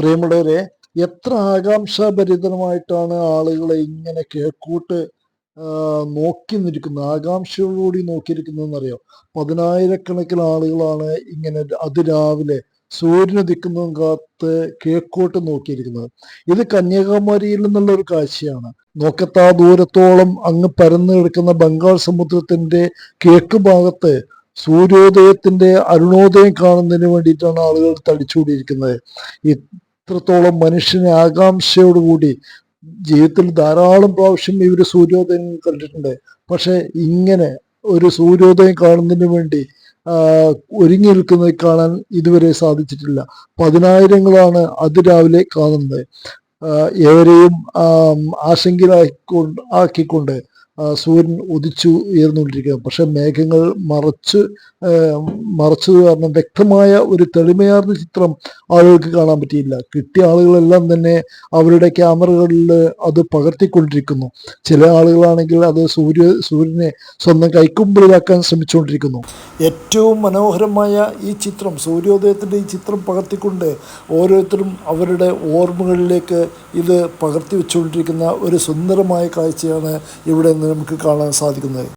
പ്രിയമുള്ളവരെ എത്ര ആകാംക്ഷാഭരിതമായിട്ടാണ് ആളുകളെ ഇങ്ങനെ കേക്കൂട്ട് നോക്കി നിൽക്കുന്നത്? ആകാംക്ഷയോടുകൂടി നോക്കിയിരിക്കുന്നതെന്നറിയാം? പതിനായിരക്കണക്കിന് ആളുകളാണ് ഇങ്ങനെ അതിരാവിലെ സൂര്യന് ദിക്കുന്നതും കാത്ത് കിഴക്കോട്ട് നോക്കിയിരിക്കുന്നത്. ഇത് കന്യാകുമാരിയിൽ നിന്നുള്ള ഒരു കാഴ്ചയാണ്. നോക്കത്താ ദൂരത്തോളം അങ്ങ് പരന്നു കിടക്കുന്ന ബംഗാൾ സമുദ്രത്തിന്റെ കേക്ക് ഭാഗത്ത് സൂര്യോദയത്തിന്റെ അരുണോദയം കാണുന്നതിന് വേണ്ടിയിട്ടാണ് ആളുകൾ തടിച്ചുകൂടിയിരിക്കുന്നത്. ഇത്രത്തോളം മനുഷ്യനെ ആകാംക്ഷയോടുകൂടി ജീവിതത്തിൽ ധാരാളം പ്രാവശ്യം ഇവർ സൂര്യോദയം കണ്ടിട്ടുണ്ട്. പക്ഷെ ഇങ്ങനെ ഒരു സൂര്യോദയം കാണുന്നതിന് വേണ്ടി ഒരുങ്ങി നിൽക്കുന്നത് കാണാൻ ഇതുവരെ സാധിച്ചിട്ടില്ല. പതിനായിരങ്ങളാണ് അതിരാവിലെ കാണുന്നത്. ഏവരെയും ആശങ്കയിലാക്കിക്കൊണ്ട് ആക്കിക്കൊണ്ട് സൂര്യൻ ഉദിച്ചു ഉയർന്നുകൊണ്ടിരിക്കുന്നത് പക്ഷെ മേഘങ്ങൾ മറച്ച് മറച്ചത് കാരണം വ്യക്തമായ ഒരു തെളിമയാർന്ന ചിത്രം ആളുകൾക്ക് കാണാൻ പറ്റിയില്ല. കിട്ടിയ ആളുകളെല്ലാം തന്നെ അവരുടെ ക്യാമറകളിൽ അത് പകർത്തിക്കൊണ്ടിരിക്കുന്നു. ചില ആളുകളാണെങ്കിൽ അത് സൂര്യ സൂര്യനെ സ്വന്തം കൈക്കുമ്പിളിലാക്കാൻ ശ്രമിച്ചുകൊണ്ടിരിക്കുന്നു. ഏറ്റവും മനോഹരമായ ഈ ചിത്രം സൂര്യോദയത്തിന്റെ ഈ ചിത്രം പകർത്തിക്കൊണ്ട് ഓരോരുത്തരും അവരുടെ ഓർമ്മകളിലേക്ക് ഇത് പകർത്തി വെച്ചുകൊണ്ടിരിക്കുന്ന ഒരു സുന്ദരമായ കാഴ്ചയാണ് ഇവിടെ നിന്ന് നമുക്ക് കാണാൻ സാധിക്കുന്നത്.